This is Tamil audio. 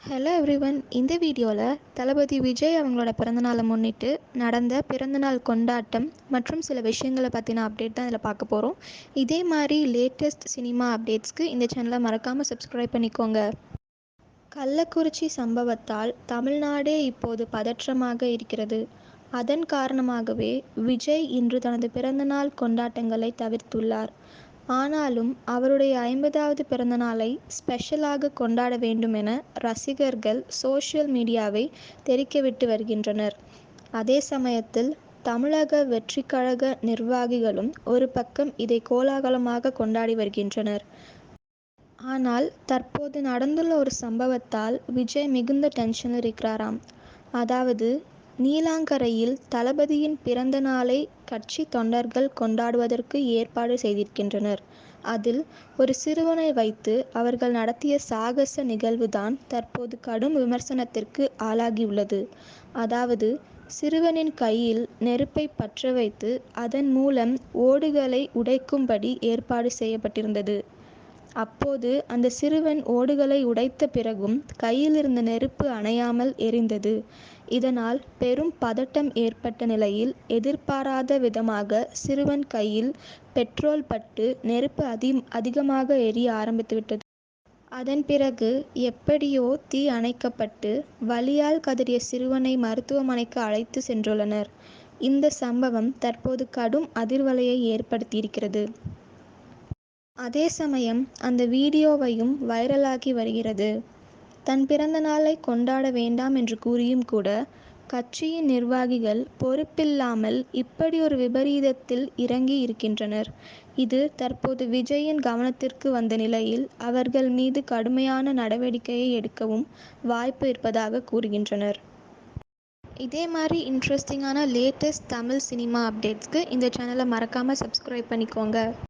ஹலோ எவ்ரிவன் இந்த வீடியோவில் தளபதி விஜய் அவங்களோட பிறந்தநாளை முன்னிட்டு நடந்த பிறந்தநாள் கொண்டாட்டம் மற்றும் சில விஷயங்களை பற்றின அப்டேட் தான் இதில் பார்க்க போகிறோம் இதே மாதிரி லேட்டஸ்ட் சினிமா அப்டேட்ஸ்க்கு இந்த சேனலை மறக்காமல் சப்ஸ்கிரைப் பண்ணிக்கோங்க. கள்ளக்குறிச்சி சம்பவத்தால் தமிழ்நாடே இப்போது பதற்றமாக இருக்கிறது. அதன் காரணமாகவே விஜய் இன்று தனது பிறந்தநாள் கொண்டாட்டங்களை தவிர்த்துள்ளார். ஆனாலும் அவருடைய ஐம்பதாவது பிறந்தநாளை ஸ்பெஷலாக கொண்டாட வேண்டும் என ரசிகர்கள் சோஷியல் மீடியாவை தெறிக்கவிட்டு வருகின்றனர். அதே சமயத்தில் தமிழக வெற்றிக்கழக நிர்வாகிகளும் ஒரு பக்கம் இதை கோலாகலமாக கொண்டாடி வருகின்றனர். ஆனால் தற்போது நடந்துள்ள ஒரு சம்பவத்தால் விஜய் மிகுந்த டென்ஷனில் இருக்கிறாராம். அதாவது நீலாங்கரையில் தளபதியின் பிறந்த நாளை கட்சி தொண்டர்கள் கொண்டாடுவதற்கு ஏற்பாடு செய்திருக்கின்றனர். அதில் ஒரு சிறுவனை வைத்து அவர்கள் நடத்திய சாகச நிகழ்வுதான் தற்போது கடும் விமர்சனத்திற்கு ஆளாகியுள்ளது. அதாவது சிறுவனின் கையில் நெருப்பை பற்ற வைத்து அதன் மூலம் ஓடுகளை உடைக்கும்படி ஏற்பாடு செய்யப்பட்டிருந்தது. அப்போது அந்த சிறுவன் ஓடுகளை உடைத்த பிறகும் கையில் இருந்த நெருப்பு அணையாமல் எரிந்தது. இதனால் பெரும் பதட்டம் ஏற்பட்ட நிலையில் எதிர்பாராத விதமாக சிறுவன் கையில் பெட்ரோல் பட்டு நெருப்பு அதி அதிகமாக எரிய ஆரம்பித்துவிட்டது. அதன் பிறகு எப்படியோ தீ அணைக்கப்பட்டு வலியால் கதறிய சிறுவனை மருத்துவமனைக்கு அழைத்து சென்றுள்ளனர். இந்த சம்பவம் தற்போது கடும் அதிர்வலையை ஏற்படுத்தியிருக்கிறது. அதே சமயம் அந்த வீடியோவையும் வைரலாகி வருகிறது. தன் பிறந்த நாளை கொண்டாட வேண்டாம் என்று கூறியும் கூட கட்சியின் நிர்வாகிகள் பொறுப்பில்லாமல் இப்படி ஒரு விபரீதத்தில் இறங்கி இருக்கின்றனர். இது தற்போது விஜயின் கவனத்திற்கு வந்த நிலையில் அவர்கள் மீது கடுமையான நடவடிக்கையை எடுக்கவும் வாய்ப்பு இருப்பதாக கூறுகின்றனர். இதே மாதிரி இன்ட்ரெஸ்டிங்கான லேட்டஸ்ட் தமிழ் சினிமா அப்டேட்ஸ்க்கு இந்த சேனலை மறக்காமல் சப்ஸ்கிரைப் பண்ணிக்கோங்க.